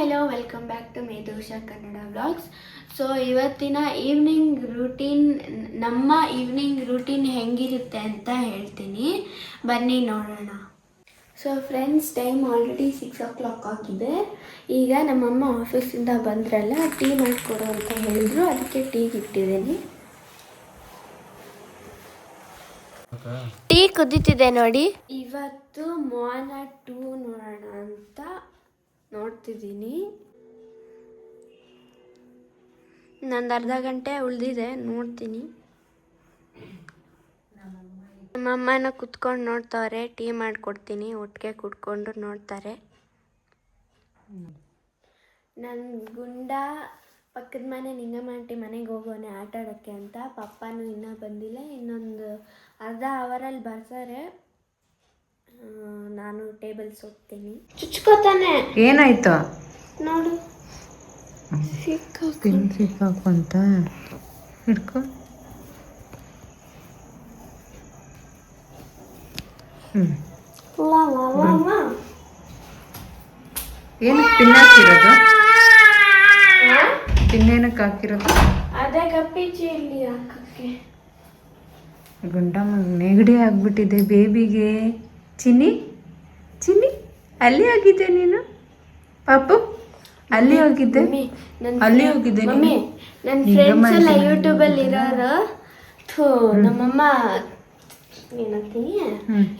Hello welcome back to Medhosha Kannada vlogs so ಇವತ್ತಿನ evening routine ನಮ್ಮ evening routine ಹೆಂಗಿರುತ್ತೆ ಅಂತ ಹೇಳ್ತೀನಿ. ಬನ್ನಿ ನೋಡೋಣ. So friends time already six o'clock ಆಗಿದೆ. ಈಗ ನಮ್ಮಮ್ಮ ಆಫೀಸಿಂದ ಬಂದ್ರಲ್ಲ, ಟೀ ಮಾಡಿಕೊಡು ಅಂತ ಹೇಳಿದ್ರು. ಅದಕ್ಕೆ ಟೀ ಇಟ್ಟಿದ್ದೀನಿ ಟೀ ಕುದೀತಿದೆ ನೋಡಿ. ಇವತ್ತು ಮೋನ ಟೂ ನೋಡೋಣ ಅಂತ ನೋಡ್ತಿದ್ದೀನಿ. ನಂದು ಅರ್ಧ ಗಂಟೆ ಉಳಿದಿದೆ, ನೋಡ್ತೀನಿ. ನಮ್ಮಮ್ಮನ ಕುತ್ಕೊಂಡು ನೋಡ್ತಾವ್ರೆ, ಟೀ ಮಾಡಿಕೊಡ್ತೀನಿ, ಒಟ್ಟಿಗೆ ಕುಟ್ಕೊಂಡು ನೋಡ್ತಾರೆ. ನನ್ನ ಗುಂಡ ಪಕ್ಕದ ಮನೆ ನಿಂಗಮ್ಮ ಮನೆಗೆ ಹೋಗೋನೆ ಆಟ ಆಡೋಕ್ಕೆ ಅಂತ, ಪಪ್ಪನೂ ಇನ್ನೂ ಬಂದಿಲ್ಲ, ಇನ್ನೊಂದು ಅರ್ಧ ಅವರಲ್ಲಿ ಬರ್ತಾರೆ. ನಾನು ಟೇಬಲ್ಸ್ ಹೋಗ್ತೀನಿ ಚುಚ್ಕೋತಾನೆ ಏನಾಯ್ತು? ನೋಡು. ಸಿಕ್ಕ ಸಿಕ್ಕಾಕು ಸಿಕ್ಕಾಕೊಂತ? ಹಿಡ್ಕೊ. ಏನಕ್ಕೆ ಪಿನ್ ಹಾಕಿರೋದು? ಪಿನ್ ಏನಕ್ಕೆ ಹಾಕಿರೋದು? ಅದೇ ಕಪ್ಪಿ ಇಲ್ಲಿ ಹಾಕಕ್ಕೆ. ಗುಂಡಮ್ಮ ನೆಗಡಿ ಆಗ್ಬಿಟ್ಟಿದೆ ಬೇಬಿಗೆ. ಚಿನ್ನಿ? ಚಿನ್ನಿ ಅಲ್ಲಿ ಹೋಗಿದ್ದೆ ನೀನು? ಪಾಪು ಅಲ್ಲಿ ಹೋಗಿದ್ದೆ. ಅಲ್ಲಿ ಹೋಗಿದ್ದೆ? ಮಮ್ಮಿ ನನ್ನ ಫ್ರೆಂಡ್ಸ್ ಎಲ್ಲ ಯೂಟ್ಯೂಬಲ್ಲಿ ಇರೋರು. ಥೂ ನಮ್ಮಮ್ಮ ಏನಂತೀನಿ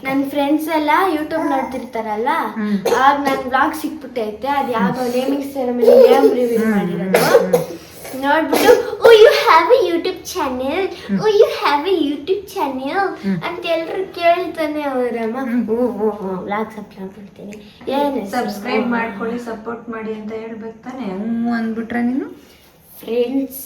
ನನ್ನ ಫ್ರೆಂಡ್ಸ್ ಎಲ್ಲ ಯೂಟ್ಯೂಬ್ ನೋಡ್ತಿರ್ತಾರಲ್ಲ? ಆಗ ನನ್ನ ಬ್ಲಾಗ್ ಸಿಕ್ಬಿಟ್ಟೈತೆ. ಅದು ಯಾವ ನೇಮಿಂಗ್ ಸೆರೆಮನಿ ನೇಮ್ ರಿವ್ಯೂ ಮಾಡಿರೋದು. ನೋಡ್ಬಿಟ್ಟು ಓ have a YouTube channel oh you have a YouTube channel ಅಂತ ಎಲ್ರು ಕೇಳ್ತಾನೆ ಅವರಮ್ಮ ಹ್ಞೂ ಹ್ಞೂ ಬ್ಲಾಗ್ ಸಬ್ಸ್ಕ್ರೈಬ್ ಮಾಡ್ತೀನಿ ಏನು ಸಬ್ಸ್ಕ್ರೈಬ್ ಮಾಡ್ಕೊಳ್ಳಿ ಸಪೋರ್ಟ್ ಮಾಡಿ ಅಂತ ಹೇಳ್ಬೇಕು ತಾನೆ. ಹ್ಞೂ ಅಂದ್ಬಿಟ್ರೆ ನೀನು? ಫ್ರೆಂಡ್ಸ್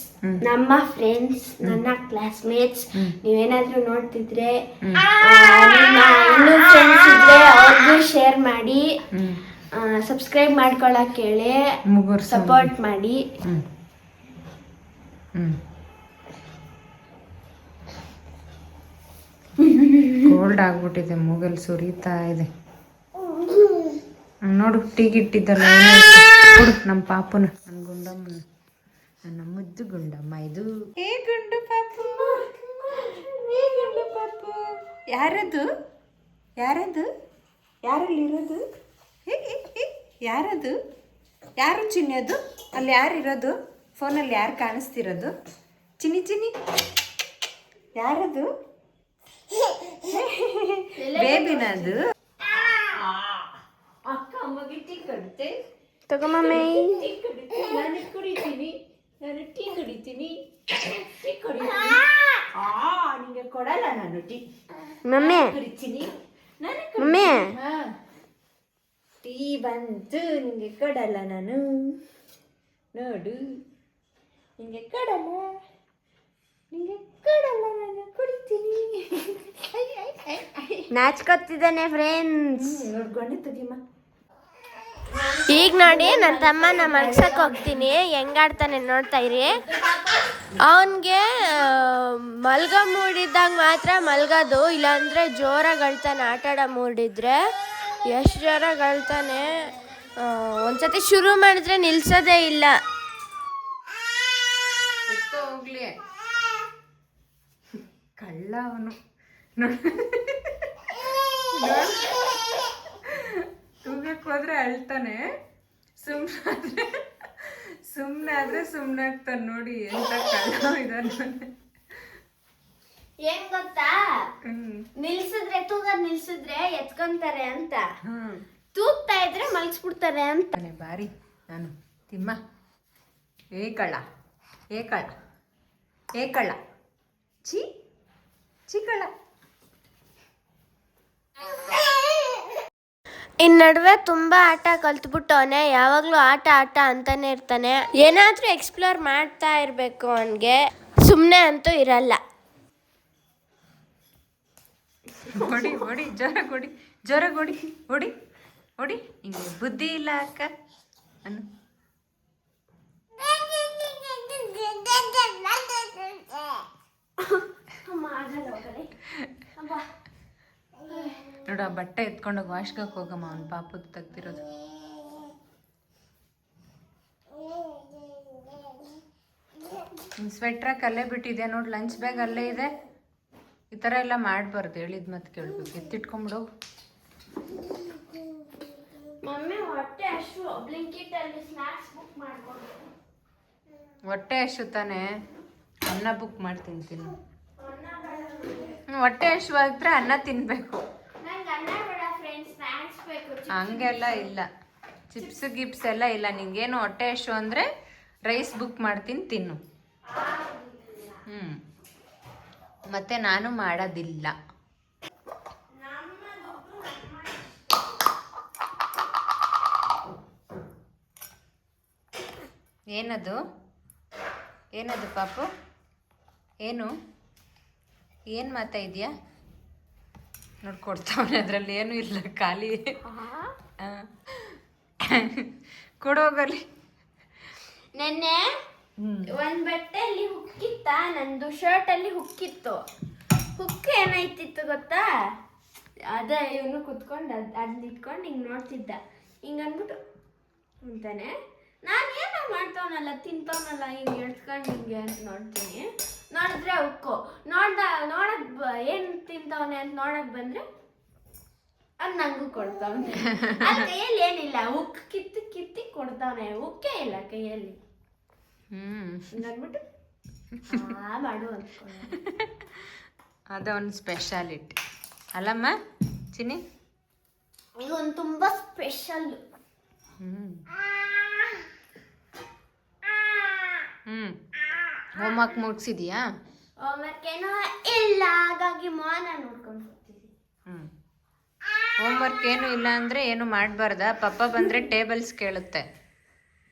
ನಮ್ಮ ಫ್ರೆಂಡ್ಸ್ ನನ್ನ ಕ್ಲಾಸ್ಮೇಟ್ಸ್. ನೀವೇನಾದ್ರೂ ನೋಡ್ತಿದ್ರೆ ನಿಮ್ಮ ಇನ್ನೂ ಫ್ರೆಂಡ್ಸ್ ಇದ್ರೆ ಅವ್ರಿಗೂ ಶೇರ್ ಮಾಡಿ ಸಬ್ಸ್ಕ್ರೈಬ್ ಮಾಡ್ಕೊಳಕ್ ಹೇಳಿ ಸಪೋರ್ಟ್ ಮಾಡಿ. ಹ್ಮ್ ಹ್ಮ್ ಕೋಲ್ಡ್ ಆಗ್ಬಿಟ್ಟಿದೆ ಮೂಗಲ್ ಸುರಿತಾ ಇದೆ. ನೋಡು ಟೀಗಿಟ್ಟಿದ್ದಲ್ಲ ಕೊಡು ನಮ್ಮ ಪಾಪನ ನನ್ನ ಗುಂಡಮ್ಮನ, ನನ್ನ ಮುದ್ದು ಗುಂಡಮ್ಮ ಇದು. ಏ ಗುಂಡು ಪಾಪು, ಏ ಗುಂಡು ಪಾಪು, ಯಾರದು? ಯಾರದು? ಯಾರಲ್ಲಿರೋದು ಯಾರದು? ಯಾರು ಚಿನ್ನದು ಅಲ್ಲಿ ಯಾರಿರೋದು? ಫೋನಲ್ಲಿ ಯಾರು ಕಾಣಿಸ್ತಿರೋದು? ಚಿನ್ನಿ ಚಿನ್ನಿ, ಯಾರದು? ಬೇಬಿನ ಆ ಅಕ್ಕ ಅಮ್ಮಗೆ ಟೀ ಕಡುತ್ತೆ ತಗೊಮ್ಮೆ ಟೀ ಕಡಿತೀನಿ ನಾನು ಕುಡಿತೀನಿ. ನಾನು ಟೀ ಕುಡಿತೀನಿ. ಟೀ ಕುಡಿತೀನಿ. ಆ. ನಿಂಗೆ ಕೊಡಲ್ಲ ನಾನು ಟೀ. ಮಮ್ಮಿ. ಕುಡಿತೀನಿ. ನಾನು ಮಮ್ಮಿ. ಹಾ. ಟೀ ಬಂತು ನಿಂಗೆ ಕೊಡಲ್ಲ ನಾನು. ನೋಡು. ನಿಂಗೆ ಕೊಡಲ್ಲ. ನಿಂಗೆ ಕೊಡಲ್ಲ ನಾನು ಕುಡಿತೀನಿ. ಐ, ಐ, ಐ, ಐ. ನಾಚ್ಕೊತಿದ್ದಾನೆ ಫ್ರೆಂಡ್ಸ್ ಹ್ಮ್, ನೋಡ್ಕೊಂಡೆ ತೆಗಿಮ್ಮ ಈಗ ನೋಡಿ ನನ್ನ ತಮ್ಮನ ಮಲ್ಸಕ್ಕೆ ಹೋಗ್ತೀನಿ. ಹೆಂಗಾಡ್ತಾನೆ ನೋಡ್ತಾ ಇರಿ. ಅವನಿಗೆ ಮಲ್ಗ ಮೂಡಿದ್ದಾಗ ಮಾತ್ರ ಮಲ್ಗೋದು. ಇಲ್ಲಾಂದ್ರೆ ಜೋರಾಗಿ ಅಳ್ತಾನೆ ಆಟ ಆಡೋ ಮೂಡಿದ್ರೆ. ಎಷ್ಟು ಜೋರಾಗಿ ಅಳ್ತಾನೆ ಒಂದ್ಸತಿ ಶುರು ಮಾಡಿದ್ರೆ ನಿಲ್ಸೋದೇ ಇಲ್ಲ. ಕಳ್ಳ ಅವನು ಹೋದ್ರೆ ಅಳ್ತಾನೆ. ಸುಮ್ಮನೆ ಸುಮ್ಮನೆ ಆದ್ರೆ ನೋಡಿ ಎಂತ ಕಳ್ಳ ಇದಾನೆ ಏನ್ ಗೊತ್ತಾ? ನಿಲ್ಸಿದ್ರೆ ತೂಗ ನಿಲ್ಸಿದ್ರೆ ಎತ್ಕೊಂತಾರೆ ಅಂತ. ತೂಗ್ತಾ ಇದ್ರೆ ಮಲ್ಸ್ಬಿಡ್ತಾರೆ ಅಂತ. ಬಾರಿ ನಾನು ತಿಮ್ಮ. ಏಕಳ ಏಕಳ ಏಕಳ. ಕಳ್ಳ ಏ ಕಳ್ಳ ಚಿ ಚಿ ಕಳ್ಳ ಇನ್ ನಡುವೆ ತುಂಬಾ ಆಟ ಕಲ್ತ್ಬಿಟ್ಟವನೆ ಯಾವಾಗ್ಲೂ ಆಟ ಆಟ ಅಂತಾನೆ ಇರ್ತಾನೆ. ಏನಾದ್ರೂ ಎಕ್ಸ್ಪ್ಲೋರ್ ಮಾಡ್ತಾ ಇರ್ಬೇಕು ಅವನ್ಗೆ. ಸುಮ್ನೆ ಅಂತೂ ಇರಲ್ಲ. ಹೊಡಿ ಹೊಡಿ ಜ್ವರ ಕೊಡಿ ಜ್ವರ ಕೊಡಿ ಹೊಡಿ ಹೊಡಿ. ಹಿಂಗೆ ಬುದ್ಧಿ ಇಲ್ಲ ಅಕ್ಕ. ಅನ್ನು. ನೋಡು ಬಟ್ಟೆ ಎತ್ಕೊಂಡೋಗಿ ವಾಶ್ಗೆ ಹೋಗಮ್ಮ ಅವ್ನ ಪಾಪದ ತೆಗ್ದಿರೋದು. ಸ್ವೆಟ್ರ ಅಲ್ಲೇ ಬಿಟ್ಟಿದೆ ನೋಡು ಲಂಚ್ ಬ್ಯಾಗ್ ಅಲ್ಲೇ ಇದೆ. ಈ ಥರ ಎಲ್ಲ ಮಾಡಬಾರ್ದು ಹೇಳಿದ ಮತ್ತೆ ಕೇಳ್ಬೇಕು. ಎತ್ತಿಟ್ಕೊಂಬಿಡು. ಹೊಟ್ಟೆ ಅಷ್ಟು ತಾನೇ? ಅನ್ನ ಬುಕ್ ಮಾಡಿ ತಿಂತೀನಿ ಹೊಟ್ಟೆ ಹಶುವಾದ್ರೆ ಅನ್ನ ತಿನ್ನಬೇಕು ನಂಗೆ ಅನ್ನ ಬೇಡ ಫ್ರೆಂಡ್ಸ್ ಸ್ನಾಕ್ಸ್ ಬೇಕು ಹಂಗೆಲ್ಲ ಇಲ್ಲ. ಚಿಪ್ಸ್ ಗಿಪ್ಸ್ ಎಲ್ಲ ಇಲ್ಲ. ನಿಂಗೇನು ಹೊಟ್ಟೆ ಹಸು ಅಂದರೆ ರೈಸ್ ಬುಕ್ ಮಾಡ್ತೀನಿ ತಿನ್ನು. ಹ್ಞೂ ಮತ್ತೆ ನಾನು ಮಾಡೋದಿಲ್ಲ. ಏನದು? ಏನದು ಪಾಪು? ಏನು? ಏನು ಮಾತಾ ಇದೆಯಾ? ನೋಡ್ಕೊಡ್ತಾವನೆ ಅದರಲ್ಲಿ ಏನೂ ಇಲ್ಲ ಖಾಲಿ. ಕೊಡೋಗಲಿ ನೆನ್ನೆ ಒಂದ್ ಬಟ್ಟೆಯಲ್ಲಿ ಹುಕ್ಕಿತ್ತ ನಂದು ಶರ್ಟ್ ಅಲ್ಲಿ ಹುಕ್ಕಿತ್ತು. ಹುಕ್ ಏನಾಯ್ತಿತ್ತು ಗೊತ್ತಾ? ಅದೇ ಇವನು ಕುತ್ಕೊಂಡು ಅದ್ ಅಲ್ಲಿ ಇಟ್ಕೊಂಡು ಹಿಂಗ್ ನೋಡ್ತಿದ್ದ. ಹಿಂಗ್ ಅಂದ್ಬಿಟ್ಟು ಅಂತಾನೆ. ನಾನು ಏನೋ ಮಾಡ್ತಾವನಲ್ಲ ತಿಂತವನಲ್ಲ ಹಿಂಗೆ ಎಳ್ಸ್ಕೊಂಡು ಹಿಂಗೆ ಅಂತ ನೋಡ್ತೀನಿ. ನೋಡಿದ್ರೆ ಉಕ್ಕು. ನೋಡ್ದ ನೋಡಕ್ ಬ- ಏನ್ ತಿಂತವನೆ ಅಂತ ನೋಡಕ್ ಬಂದ್ರೆ ಅದ್ ನಂಗೂ ಕೊಡ್ತಾವನೆ. ಕೈಯಲ್ಲಿ ಏನಿಲ್ಲ ಉಕ್ ಕಿತ್ತು ಕಿತ್ತಿ ಕೊಡ್ತಾವನೆ. ಉಕ್ಕೇ ಇಲ್ಲ ಕೈಯಲ್ಲಿ. ಆ ಮಾಡು ಅಂದ್ಕೊಂಡೆ ಅದೊಂದು ಸ್ಪೆಷಾಲಿಟಿ. ಅಲ್ಲಮ್ಮ ಚಿನ್ನಿ? ಒಂದು ತುಂಬಾ ಸ್ಪೆಷಲ್ ಹ್ಞೂ ಹ್ಞೂ ಹೋಮ್ವರ್ಕ್ ಮುಗಿಸಿದ್ಯಾ? ಏನೋ ಇಲ್ಲ ಹಾಗಾಗಿ ಮೋನ ನೋಡ್ಕೊಂಡು ಹ್ಞೂ ಹೋಮ್ವರ್ಕ್ ಏನು ಇಲ್ಲ ಅಂದರೆ ಏನು ಮಾಡಬಾರ್ದಾ? ಪಪ್ಪ ಬಂದರೆ ಟೇಬಲ್ಸ್ ಕೇಳುತ್ತೆ.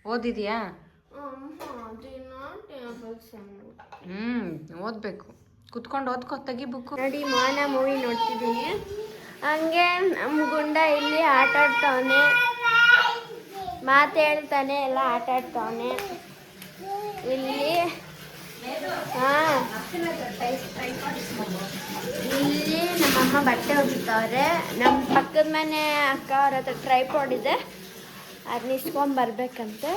ಓದಿದ್ಯಾ? ಹ್ಞೂ ಓದಬೇಕು. ಕುತ್ಕೊಂಡು ಓದ್ಕೋ ತೆಗಿ ಬುಕ್ಕು. ನೋಡಿ ಮೋನ ಮೂವಿ ನೋಡ್ತಿದ್ದೀನಿ. ಹಂಗೆ ನಮ್ಮ ಗುಂಡ ಇಲ್ಲಿ ಆಟ ಆಡ್ತಾವನೆ ಮಾತು ಹೇಳ್ತಾನೆ ಎಲ್ಲ ಆಟ ಆಡ್ತಾವನೆ ಇಲ್ಲಿ, ಹಾ. ಇಲ್ಲಿ ನಮ್ಮಮ್ಮ ಬಟ್ಟೆ ಒಗಿತಾವ್ರೆ ನಮ್ಮ ಪಕ್ಕದ ಮನೆ ಅಕ್ಕ ಅವ್ರ ಹತ್ರ ಟ್ರೈಪಾಡ್ ಇದೆ. ಅದನ್ನ ಇಸ್ಕೊಂಬರ್ಬೇಕಂತೆ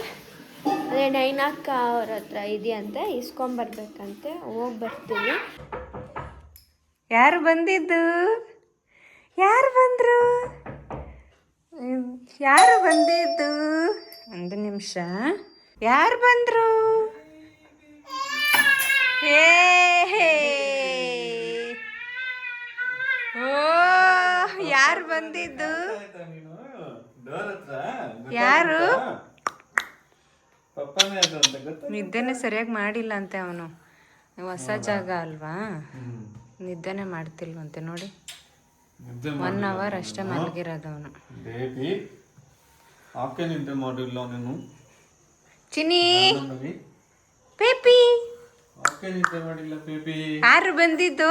ಅದೇ ನೈನಕ್ಕ ಅವ್ರ ಹತ್ರ ಇದೆಯಂತೆ ಇಸ್ಕೊಂಬರ್ಬೇಕಂತೆ ಹೋಗಿ ಬರ್ತೀವಿ ಯಾರು ಬಂದಿದ್ದು? ಯಾರು ಬಂದರು? ಯಾರು ಬಂದಿದ್ದು? ಒಂದು ನಿಮಿಷ. ಯಾರು ಬಂದರು. ಓ ಯಾರು ಬಂದಿದ್ದು? ಯಾರು? ನಿದ್ದೆನೆ ಸರಿಯಾಗಿ ಮಾಡಿಲ್ಲ ಅಂತೆ ಅವನು. ಹೊಸ ಜಾಗ ಅಲ್ವಾ? ನಿದ್ದೆನೆ ಮಾಡ್ತಿಲ್ವಂತೆ ನೋಡಿ. ಒನ್ ಅವರ್ ಅಷ್ಟೇ ಮಲಗಿರೋದು ಅವನು. ನಿದ್ದೆ ಮಾಡಿಲ್ಲ ನೀನು? ಚಿನಿ ಪೇಪಿ ನಿದ್ದೆ ಮಾಡಿಲ್ಲ ಬೇಬಿ ಯಾರು ಬಂದಿದ್ದು?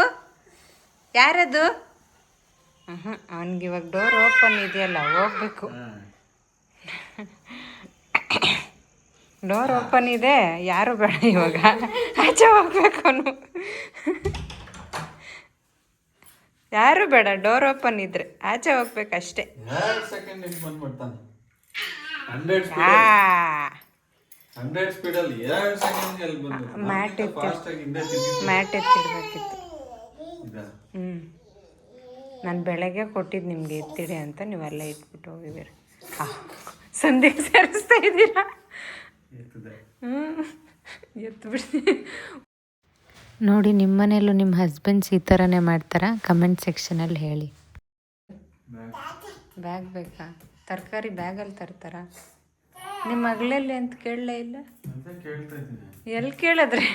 ಯಾರದು? ಅವನಿಗೆ ಇವಾಗ ಡೋರ್ ಓಪನ್ ಇದೆಯಲ್ಲ ಹೋಗ್ಬೇಕು. ಡೋರ್ ಓಪನ್ ಇದೆ ಯಾರು ಬೇಡ ಇವಾಗ. ಆಚೆ ಹೋಗ್ಬೇಕು ಅವನು. ಯಾರು ಬೇಡ ಡೋರ್ ಓಪನ್ ಇದ್ರೆ. ಆಚೆ ಹೋಗ್ಬೇಕಷ್ಟೇ. ಹಾ. ಹಂಡ್ರೆಡ್ ಸ್ಪೀಡಲ್ಲಿ ಎರಡು ಸೆಕೆಂಡ್ ಎಲ್ಲಿ ಮ್ಯಾಟ್ ಬಂದು ಹಿಂದೆ ತಿಂದಿದ್ದು ಮ್ಯಾಟ್ ಎತ್ತಿಡ್ಬೇಕಿತ್ತು? ಹ್ಞೂ ನಾನು ಬೆಳಗ್ಗೆ ಕೊಟ್ಟಿದ್ದು ನಿಮಗೆ ಎತ್ತಿಡಿ ಅಂತ ನೀವೆಲ್ಲ ಇಟ್ಬಿಟ್ಟು ಹೋಗಿದ್ದೀರಿ. ಹಾಂ. ಸಂಧ್ಯೆ ಸೇರಿಸ್ತಾ ಇದ್ದೀರಾ. ಹ್ಞೂ ನೋಡಿ ನಿಮ್ಮ ಮನೆಯಲ್ಲೂ ನಿಮ್ಮ ಹಸ್ಬೆಂಡ್ಸ್ ಈ ಥರನೇ ಮಾಡ್ತಾರಾ? ಕಮೆಂಟ್ ಸೆಕ್ಷನಲ್ಲಿ ಹೇಳಿ. ಬ್ಯಾಗ್ ಬೇಕಾ? ತರಕಾರಿ ಬ್ಯಾಗಲ್ಲಿ ತರ್ತಾರಾ? ನಿಮ್ಮ ಮಗಳಲ್ಲಿ ಅಂತ ಕೇಳಲೇ ಇಲ್ಲ? ಎಲ್ಲಿ ಕೇಳಿದ್ರೆ?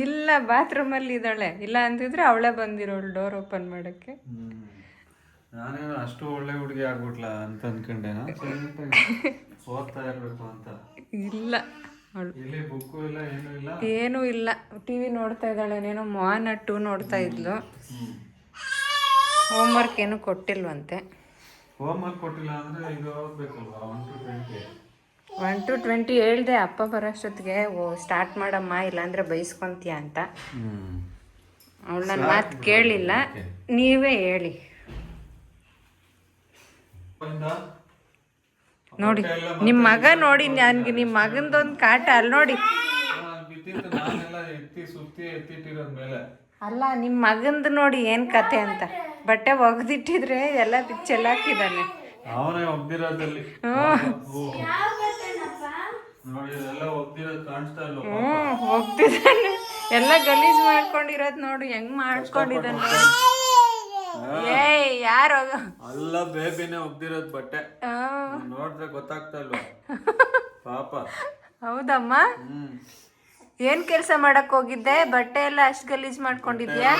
ಇಲ್ಲ ಬಾತ್ರೂಮಲ್ಲಿ ಇದ್ದಾಳೆ. ಇಲ್ಲ ಅಂತಿದ್ರೆ ಅವಳೇ ಬಂದಿರೋಳು ಡೋರ್ ಓಪನ್ ಮಾಡೋಕ್ಕೆ. ನಾನೇನು ಅಷ್ಟು ಒಳ್ಳೆ ಹುಡುಗಿ ಆಗ್ಬಿಟ್ಲ ಅಂತ ಅನ್ಕೊಂಡೆ ಓದ್ತಾ ಇರ್ಬೇಕು ಅಂತ. ಇಲ್ಲ. ಏನು ಇಲ್ಲ ಏನೂ ಇಲ್ಲ. ಏನೂ ಇಲ್ಲ. ಟಿ ವಿ ನೋಡ್ತಾ ಇದ್ದಾಳೆ. ನೀನು ಮೋಹನ ಟೂ ನೋಡ್ತಾ ಇದ್ಲು. ಹ್ಮ್. ಹೋಮ್ವರ್ಕ್ ಏನು ಕೊಟ್ಟಿಲ್ವಂತೆ. ಕೊಟ್ಟಿಲ್ಲ ಅಂದ್ರೆ ಇದು one two twenty one two twenty ಹೇಳ್ದೆ ಅಪ್ಪ ಬರೋಷ್ಟೊತ್ತಿಗೆ ಓ ಸ್ಟಾರ್ಟ್ ಮಾಡಮ್ಮ ಇಲ್ಲಾಂದ್ರೆ ಬೈಸ್ಕೊಂತೀಯ ಅಂತ. ಅವ್ಳು ನನ್ನ ಮಾತು ಕೇಳಿಲ್ಲ. ನೀವೇ ಹೇಳಿ. ನೋಡಿ ನಿಮ್ಮ ಮಗ ನೋಡಿ ನನ್ಗೆ ನಿಮ್ಮ ಮಗಂದೊಂದು ಕಾಟ ಅಲ್ಲಿ ನೋಡಿ. ಸುತ್ತಿ ಎತ್ತಿಟ್ಟಿರೋದ್ ಮೇಲೆ ಅಲ್ಲ ನಿಮ್ಮ ಮಗಂದು ನೋಡಿ ಏನು ಕತೆ ಅಂತ. ಬಟ್ಟೆ ಒಗ್ದಿಟ್ಟಿದ್ರೆ ಎಲ್ಲ ಚೆಲ್ಲಾಕಿದ್ದಾನೆ. ಅವನೇ ಒಗ್ದಿರೋದಲ್ಲಿ ಹ್ಞೂ ಹೋಗ್ತಿದ್ದಾನೆ ಎಲ್ಲ ಗಲೀಜ್ ಮಾಡ್ಕೊಂಡಿರೋದು ನೋಡು ಹೆಂಗ್ ಮಾಡ್ಕೊಂಡಿದ್ದಾನೆ ಏಯ್ ಯಾರು ಅಲ್ಲ ಬೇಬಿನೇ ಒಗ್ದಿರೋದ್ ಬಟ್ಟೆ ನೋಡಿದ್ರೆ ಗೊತ್ತಾಗ್ತಾ ಇಲ್ವಾ ಪಾಪ ಹೌದಮ್ಮ ಹ್ಮ್ ಏನ್ ಕೆಲಸ ಮಾಡಕ್ ಹೋಗಿದ್ದೆ? ಬಟ್ಟೆ ಎಲ್ಲ ಅಷ್ಟು ಗಲೀಜ್ ಮಾಡ್ಕೊಂಡಿದ್ಯಾ?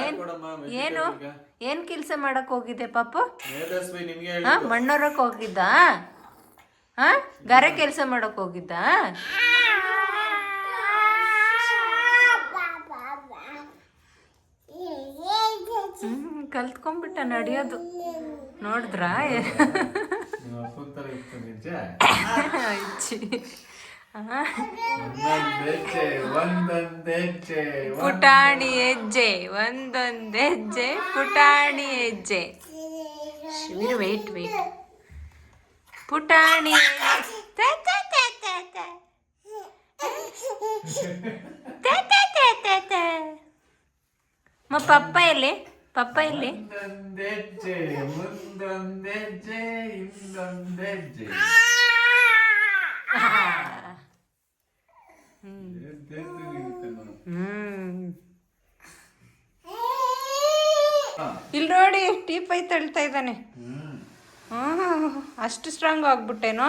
ಏನ್ ಏನು? ಏನ್ ಕೆಲಸ ಮಾಡಕ್ ಹೋಗಿದ್ದೆ ಪಾಪು? ಹಾ ಮಣ್ಣೊರಕ್ ಹೋಗಿದ್ದ? ಹಾ ಗಾರೆ ಕೆಲಸ ಮಾಡಕ್ ಹೋಗಿದ್ದ? ಕಲ್ತ್ಕೊಂಡ್ಬಿಟ್ಟ ನಡೆಯೋದು. ನೋಡಿದ್ರಾ? ಪುಟಾಣಿ ಹೆಜ್ಜೆ ಒಂದೊಂದು ಹೆಜ್ಜೆ ಪುಟಾಣಿ ಹೆಜ್ಜೆ. ಶಿವಿರ್ ವೇಟ್ ವೇಟ್ ಪುಟಾಣಿ. ಮ ಪಪ್ಪ ಎಲ್ಲಿ? ಪಪ್ಪ ಇಲ್ಲಿ ಮುಂದೊಂದೆಜ್ಜೆ ಹಿಂದೊಂದೆಜ್ಜೆ. ಇಲ್ಲಿ ನೋಡಿ ಟೀ ಪೈ ತಳ್ತಾ ಇದ್ದಾನೆ ಅಷ್ಟು ಸ್ಟ್ರಾಂಗ್ ಆಗ್ಬಿಟ್ಟೇನೋ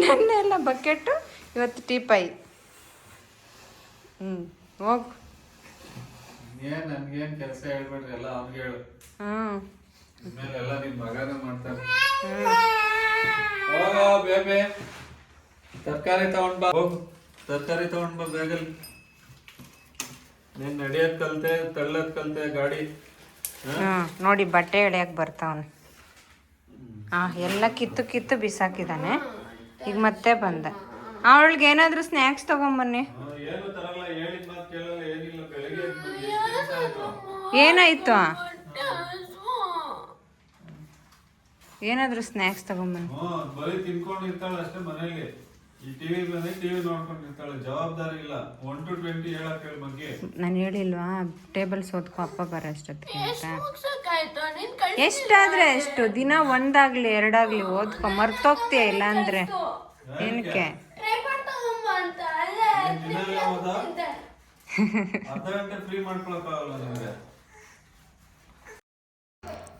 ನನ್ನೆಲ್ಲ ಬಕೆಟು ಇವತ್ತು ಟೀ ಪೈ ಹ್ಞೂ ಹೋಗು ಏನ್ ನನ್ಗೇನ್ ಕೆಲಸ ಹೇಳ್ಬೇಡ್ರಿ ಎಲ್ಲ ಅವ್ನಿಗೆ ಹೇಳು. ಹ್ಞೂ ಇನ್ಮೇಲೆ ಎಲ್ಲ ನಿನ್ ಮಗನೇ ಮಾಡ್ತಾರೆ. ಹೋಗೋ ಬೇಬೆ ತರಕಾರಿ ತಗೊಂಡ್ ಬಾ. ಹೋಗು. ತರಕಾರಿ ತಗೊಂಡ್ ಬಾ ಬೇಗಲ್. ನೀನ್ ನಡಿಯೋದ್ ಕಲ್ತೆ ತಳ್ಳದ್ ಕಲ್ತೆ ಗಾಡಿ. ಹ? ನೋಡಿ ಬಟ್ಟೆ ಎಳೆಯಕ್ಕೆ ಬರ್ತಾವನೆ. ಹಾ ಎಲ್ಲ ಕಿತ್ತು ಕಿತ್ತು ಬಿಸಾಕಿದಾನೆ. ಈಗ ಮತ್ತೆ ಬಂದ. ಅವಳಿಗೆ ಏನಾದರೂ ಸ್ನ್ಯಾಕ್ಸ್ ತಗೊಂಬನ್ನಿ. ಏನು ತರಲ್ಲ ಹೇಳಿದ್ ಮಾತು ಕೇಳಲ್ಲ ಏನಿಲ್ಲ ಬೆಳಗ್ಗೆ ಎದ್ದು ಬಂದು ಎಷ್ಟ್ ಕೆಲ್ಸ ಆಯ್ತು? ಏನಾಯ್ತು? ಏನಾದರೂ ಸ್ನ್ಯಾಕ್ಸ್ ತಗೊಂಬನ್ನಿ. ಬರೀ ತಿನ್ಕೊಂಡು ಇರ್ತಾಳೆ ಅಷ್ಟೇ ಮನೆಯಲ್ಲಿ. ಈ ಟಿವಿ ಬಂದ್ರೆ ಟಿವಿ ನೋಡ್ಕೊಂಡು ಇರ್ತಾಳೆ ಜವಾಬ್ದಾರಿ ಇಲ್ಲ. ಒನ್ ಟು ಟ್ವೆಂಟಿ ಹೇಳಕ್ ಹೇಳಿ ಬಗ್ಗೆ ನಾನು ಹೇಳಿಲ್ವಾ ಟೇಬಲ್ ಸೋದ್ಕೊ ಅಪ್ಪ ಬರೋ ಅಷ್ಟೊತ್ತಿಗೆ ಅಂತ. ಎಷ್ಟಾದ್ರೆ ಎಷ್ಟು? ದಿನ ಒಂದಾಗ್ಲಿ ಎರಡಾಗ್ಲಿ ಓದ್ಕೊ ಮರ್ತೋಗ್ತೀಯ ಇಲ್ಲ ಅಂದ್ರೆ? ಏನಕ್ಕೆ? ಅರ್ಧ ಗಂಟೆ ಫ್ರೀ ಮಾಡ್ಕೊಳಕ್ಕಾಗಲ್ಲ ನಿಮ್ಗೆ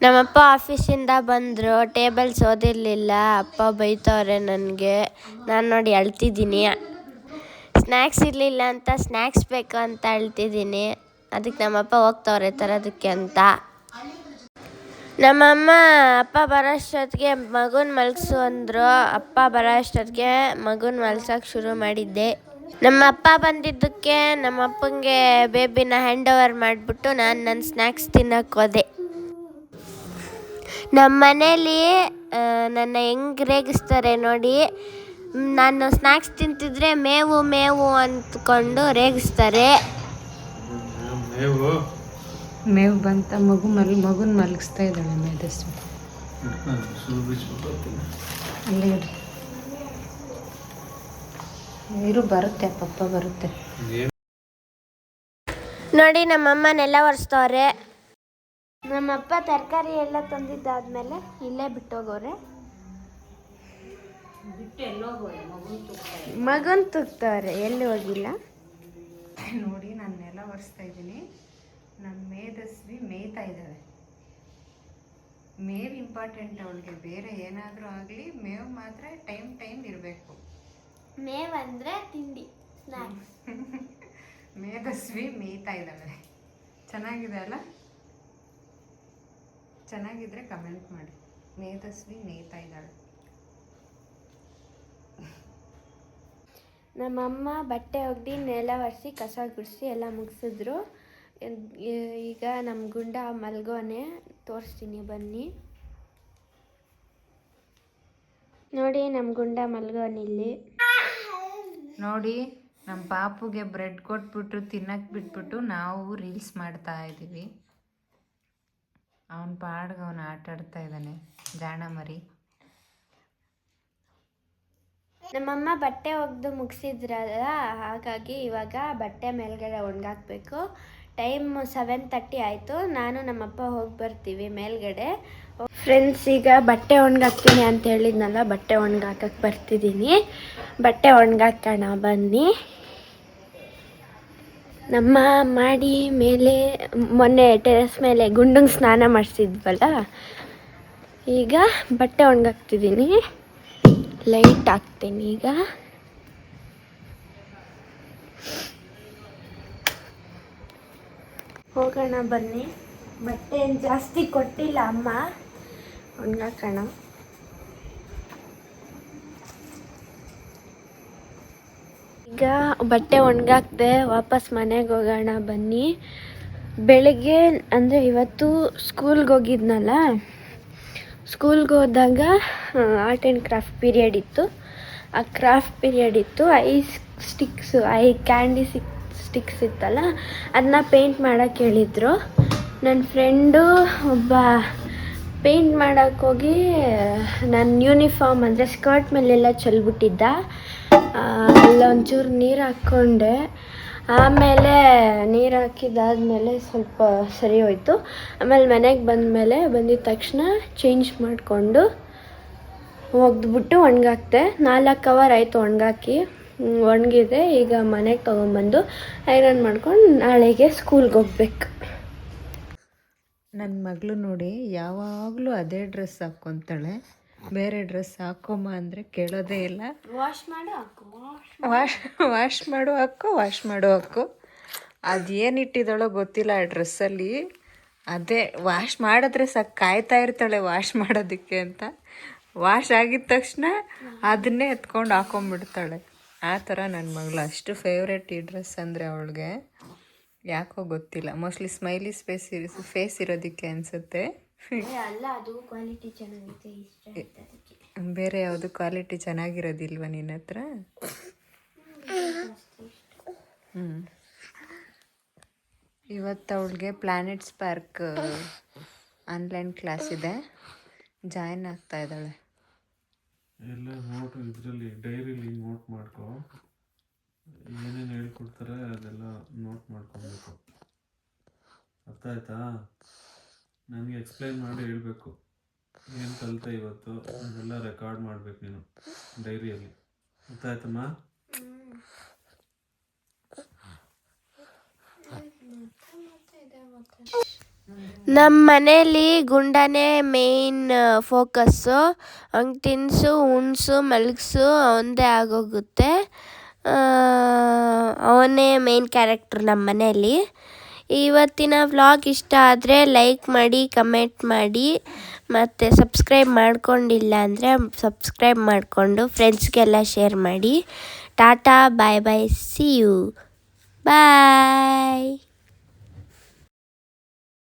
ನಮ್ಮಪ್ಪ ಆಫೀಸಿಂದ ಬಂದರು ಟೇಬಲ್ಸ್ ಓದಿರಲಿಲ್ಲ ಅಪ್ಪ ಬೈತವ್ರೆ ನನಗೆ. ನಾನು ನೋಡಿ ಅಳ್ತಿದ್ದೀನಿ. ಸ್ನ್ಯಾಕ್ಸ್ ಇರಲಿಲ್ಲ ಅಂತ ಸ್ನ್ಯಾಕ್ಸ್ ಬೇಕು ಅಂತ ಅಳ್ತಿದ್ದೀನಿ. ಅದಕ್ಕೆ ನಮ್ಮಪ್ಪ ಹೋಗ್ತವ್ರೆ ತರೋದಕ್ಕೆ ಅಂತ. ನಮ್ಮಮ್ಮ ಅಪ್ಪ ಬರೋಷ್ಟೊತ್ತಿಗೆ ಮಗುನ ಮಲಗಿಸು ಅಂದರು. ಅಪ್ಪ ಬರೋ ಅಷ್ಟೊತ್ತಿಗೆ ಮಗುನ ಮಲ್ಸೋಕೆ ಶುರು ಮಾಡಿದ್ದೆ. ನಮ್ಮ ಅಪ್ಪ ಬಂದಿದ್ದಕ್ಕೆ ನಮ್ಮ ಅಪ್ಪಂಗೆ ಬೇಬಿನ ಹ್ಯಾಂಡ್ ಓವರ್ ಮಾಡಿಬಿಟ್ಟು ನಾನು ನನ್ನ ಸ್ನ್ಯಾಕ್ಸ್ ತಿನ್ನಕ್ಕೆ ಹೋದೆ. ನಮ್ಮ ಮನೇಲಿ ನನ್ನ ಹೆಂಗ್ ರೇಗಿಸ್ತಾರೆ ನೋಡಿ ನಾನು ಸ್ನ್ಯಾಕ್ಸ್ ತಿಂತಿದ್ರೆ ಮೇವು ಮೇವು ಅಂದ್ಕೊಂಡು ರೇಗಿಸ್ತಾರೆ. ಮೇವು? ಬಂತ ಮಗು ಮಲ್ ಮಗುನ ಮಲಗಿಸ್ತಾ ಇದ್ದಾಳೆ ಮೇಧಸ್ವಿ ಅಲ್ಲೇ ಇರು. ಬರುತ್ತೆ ಪಪ್ಪ ಬರುತ್ತೆ. ನೋಡಿ ನಮ್ಮಮ್ಮನೆಲ್ಲ ಒರೆಸ್ತವ್ರೆ. ನಮ್ಮಪ್ಪ ತರಕಾರಿ ಎಲ್ಲ ತಂದಿದ್ದಾದ್ಮೇಲೆ ಇಲ್ಲೇ ಬಿಟ್ಟೋಗೋರೆ ಮಗನ್ ತುಗ್ತವ್ರೆ ಎಲ್ಲಿ ಹೋಗಿಲ್ಲ? ನೋಡಿ ನಾನು ನೆಲ ಒರೆಸ್ತಾ ಇದ್ದೀನಿ. ನನ್ನ ಮೇಧಸ್ವಿ ಮೇಯ್ತಾ ಇದ್ದಾವೆ. ಮೇವ್ ಇಂಪಾರ್ಟೆಂಟ್ ಅವಳಿಗೆ ಬೇರೆ ಏನಾದರೂ ಆಗಲಿ ಮೇವು ಮಾತ್ರ ಟೈಮ್ ಟೈಮ್ ಇರಬೇಕು. ಮೇವ್ ಅಂದರೆ ತಿಂಡಿ ಸ್ನ್ಯಾಕ್ಸ್ ಮೇಧಸ್ವಿ ಮೇಯ್ತಾ ಇದ್ದಾವೆ. ಚೆನ್ನಾಗಿದೆ ಅಲ್ಲ? ಚೆನ್ನಾಗಿದ್ರೆ ಕಮೆಂಟ್ ಮಾಡಿ. ಮೇಧಸ್ವಿ ನೇತಾ ಇದ್ದಾಳೆ. ನಮ್ಮಮ್ಮ ಬಟ್ಟೆ ಒಗ್ದು ನೆಲ ಒರೆಸಿ ಕಸ ಗುಡಿಸಿ ಎಲ್ಲ ಮುಗಿಸಿದ್ರು. ಈಗ ನಮ್ಮ ಗುಂಡ ಮಲ್ಗೋನೆ. ತೋರಿಸ್ತೀನಿ ಬನ್ನಿ. ನೋಡಿ ನಮ್ಮ ಗುಂಡ ಮಲ್ಗೋನಿಲ್ಲಿ ನೋಡಿ ನಮ್ಮ ಪಾಪುಗೆ ಬ್ರೆಡ್ ಕೊಟ್ಬಿಟ್ಟು ತಿನ್ನಕ್ಕೆ ಬಿಟ್ಬಿಟ್ಟು ನಾವು ರೀಲ್ಸ್ ಮಾಡ್ತಾ ಇದ್ದೀವಿ ಅವನ ಪಾಡ್ಗೆ ಅವನು ಆಟ ಆಡ್ತಾ ಇದ್ದಾನೆ, ಜಾಣ ಮರಿ. ನಮ್ಮಮ್ಮ ಬಟ್ಟೆ ಒಗ್ದು ಮುಗಿಸಿದ್ರಲ್ಲ, ಹಾಗಾಗಿ ಇವಾಗ ಬಟ್ಟೆ ಮೇಲ್ಗಡೆ ಒಣಗಾಕ್ಬೇಕು. ಟೈಮ್ ಸೆವೆನ್ ತರ್ಟಿ ಆಯಿತು, ನಾನು ನಮ್ಮಪ್ಪ ಹೋಗಿ ಬರ್ತೀವಿ ಮೇಲ್ಗಡೆ. ಫ್ರೆಂಡ್ಸ್ ಈಗ ಬಟ್ಟೆ ಒಣಗಾಕ್ತೀನಿ ಅಂತ ಹೇಳಿದ್ನಲ್ಲ, ಬಟ್ಟೆ ಒಣಗಾಕಕ್ಕೆ ಬರ್ತಿದ್ದೀನಿ. ಬಟ್ಟೆ ಒಣಗಾಕೋಣ, ಬನ್ನಿ. ನಮ್ಮ ಮಾಡಿ ಮೇಲೆ, ಮೊನ್ನೆ ಟೆರೆಸ್ ಮೇಲೆ ಗುಂಡಂಗೆ ಸ್ನಾನ ಮಾಡಿಸಿದ್ವಲ್ಲ? ಈಗ ಬಟ್ಟೆ ಒಣಗಾಕ್ತಿದ್ದೀನಿ. ಲೈಟ್ ಹಾಕ್ತೀನಿ ಈಗ. ಹೋಗೋಣ ಬನ್ನಿ. ಬಟ್ಟೆ ಜಾಸ್ತಿ ಕೊಟ್ಟಿಲ್ಲ ಅಮ್ಮ. ಒಣಗಾಕೋಣ. ಈಗ ಬಟ್ಟೆ ಒಣಗಾಕ್ದೆ ವಾಪಸ್ ಮನೆಗೆ ಹೋಗೋಣ ಬನ್ನಿ. ಬೆಳಗ್ಗೆ ಅಂದರೆ ಇವತ್ತು ಸ್ಕೂಲ್ಗೆ ಹೋಗಿದ್ನಲ್ಲ? ಸ್ಕೂಲ್ಗೆ ಹೋದಾಗ ಆರ್ಟ್ ಆ್ಯಂಡ್ ಕ್ರಾಫ್ಟ್ ಪೀರಿಯಡ್ ಇತ್ತು. ಆ ಕ್ರಾಫ್ಟ್ ಪೀರಿಯಡ್ ಇತ್ತು. ಐ ಸ್ಟಿಕ್ಸು, ಐ ಕ್ಯಾಂಡಿ ಸಿಕ್ ಸ್ಟಿಕ್ಸ್ ಇತ್ತಲ್ಲ ಅದನ್ನ ಪೇಂಟ್ ಮಾಡೋಕ್ಕೆ ಹೇಳಿದರು. ನನ್ನ ಫ್ರೆಂಡು ಒಬ್ಬ ಪೇಂಟ್ ಮಾಡೋಕ್ಕೋಗಿ ನನ್ನ ಯೂನಿಫಾರ್ಮ್ ಅಂದರೆ ಸ್ಕರ್ಟ್ ಮೇಲೆಲ್ಲ ಚೆಲ್ಬಿಟ್ಟಿದ್ದ. ಅಲ್ಲೊಂಚೂರು ನೀರು ಹಾಕ್ಕೊಂಡೆ. ಆಮೇಲೆ ನೀರು ಹಾಕಿದಾದಮೇಲೆ ಸ್ವಲ್ಪ ಸರಿ ಹೋಯ್ತು. ಆಮೇಲೆ ಮನೆಗೆ ಬಂದಮೇಲೆ ಬಂದಿದ ತಕ್ಷಣ ಚೇಂಜ್ ಮಾಡಿಕೊಂಡು ಒಗ್ದ್ಬಿಟ್ಟು ಒಣಗಾಕ್ದೆ ನಾಲ್ಕು ಅವರ್ ಆಯಿತು ಒಣಗಾಕಿ. ಒಣಗಿದೆ. ಈಗ ಮನೆಗೆ ತೊಗೊಂಬಂದು ಐರನ್ ಮಾಡ್ಕೊಂಡು ನಾಳೆಗೆ ಸ್ಕೂಲ್ಗೆ ಹೋಗ್ಬೇಕು. ನನ್ನ ಮಗಳು ನೋಡಿ ಯಾವಾಗಲೂ ಅದೇ ಡ್ರೆಸ್ ಹಾಕ್ಕೊತಾಳೆ ಬೇರೆ ಡ್ರೆಸ್ ಹಾಕೋಮ್ಮ ಅಂದರೆ ಕೇಳೋದೇ ಇಲ್ಲ. ವಾಶ್ ಮಾಡು ಹಾಕು. ವಾಶ್ ವಾಶ್ ಮಾಡು ಹಾಕು ವಾಶ್ ಮಾಡು ಹಾಕು. ಅದೇನು ಇಟ್ಟಿದ್ದಾಳೋ ಗೊತ್ತಿಲ್ಲ ಆ ಡ್ರೆಸ್ಸಲ್ಲಿ. ಅದೇ ವಾಶ್ ಮಾಡಿದ್ರೆ ಸಾಕು ಕಾಯ್ತಾ ಇರ್ತಾಳೆ ವಾಶ್ ಮಾಡೋದಕ್ಕೆ ಅಂತ. ವಾಶ್ ಆಗಿದ ತಕ್ಷಣ ಅದನ್ನೇ ಎತ್ಕೊಂಡು ಹಾಕೊಂಡ್ಬಿಡ್ತಾಳೆ ಆ ಥರ ನನ್ನ ಮಗಳು. ಅಷ್ಟು ಫೇವ್ರೆಟ್ ಈ ಡ್ರೆಸ್ ಅಂದರೆ ಅವಳಿಗೆ. ಯಾಕೋ ಗೊತ್ತಿಲ್ಲ. ಮೋಸ್ಟ್ಲಿ ಸ್ಮೈಲಿ ಸ್ಪೇಸ್ ಫೇಸ್ ಇರೋದಕ್ಕೆ ಅನಿಸುತ್ತೆ. ಅಲ್ಲ ಅದು ಕ್ವಾಲಿಟಿ ಚೆನ್ನಾಗಿದೆ ಇಷ್ಟ ಅದಕ್ಕೆ. ಬೇರೆ ಯಾವುದು ಕ್ವಾಲಿಟಿ ಚೆನ್ನಾಗಿರೋದಿಲ್ವ ನಿನ್ನ ಹತ್ರ? ಹ್ಞೂ ಇವತ್ತು ಅವಳಿಗೆ ಪ್ಲಾನೆಟ್ಸ್ ಪಾರ್ಕ್ ಆನ್ಲೈನ್ ಕ್ಲಾಸ್ ಇದೆ. ಜಾಯಿನ್ ಆಗ್ತಾ ಇದ್ದಾಳೆ. ಎಲ್ಲ ನೋಟ್ ಇದರಲ್ಲಿ ಡೈರಿಲಿ ನೋಟ್ ಮಾಡ್ಕೊ. ಏನೇನು ಹೇಳ್ಕೊಡ್ತಾರೆ ಅದೆಲ್ಲ ನೋಟ್ ಮಾಡ್ಕೊಬೇಕು. ಅರ್ಥ ಆಯ್ತಾ? ನನಗೆ ಎಕ್ಸ್ಪ್ಲೈನ್ ಮಾಡಿ ಹೇಳಬೇಕು. ಏನು ಕಲಿತೆ ಇವತ್ತು? ಅದೆಲ್ಲ ರೆಕಾರ್ಡ್ ಮಾಡಬೇಕು ನೀನು ಡೈರಿಯಲ್ಲಿ ಅರ್ಥ ಆಯ್ತಮ್ಮ ನಮ್ಮ ಮನೇಲಿ ಗುಂಡನೇ ಮೇಯ್ನ್ ಫೋಕಸ್ಸು ಹಂಗೆ ತಿನ್ಸು ಉಣ್ಸು, ಮಲಗಿಸು ಅವನದೇ ಆಗೋಗುತ್ತೆ. ಅವನೇ ಮೇಯ್ನ್ ಕ್ಯಾರೆಕ್ಟ್ರ್ ನಮ್ಮ ಮನೇಲಿ. ಇವತ್ತಿನ ವ್ಲಾಗ್ ಇಷ್ಟ ಆದರೆ ಲೈಕ್ ಮಾಡಿ, ಕಮೆಂಟ್ ಮಾಡಿ, ಮತ್ತು ಸಬ್ಸ್ಕ್ರೈಬ್ ಮಾಡ್ಕೊಂಡಿಲ್ಲ ಅಂದರೆ ಸಬ್ಸ್ಕ್ರೈಬ್ ಮಾಡಿಕೊಂಡು ಫ್ರೆಂಡ್ಸ್ಗೆಲ್ಲ ಶೇರ್ ಮಾಡಿ. Tata, bye bye see you bye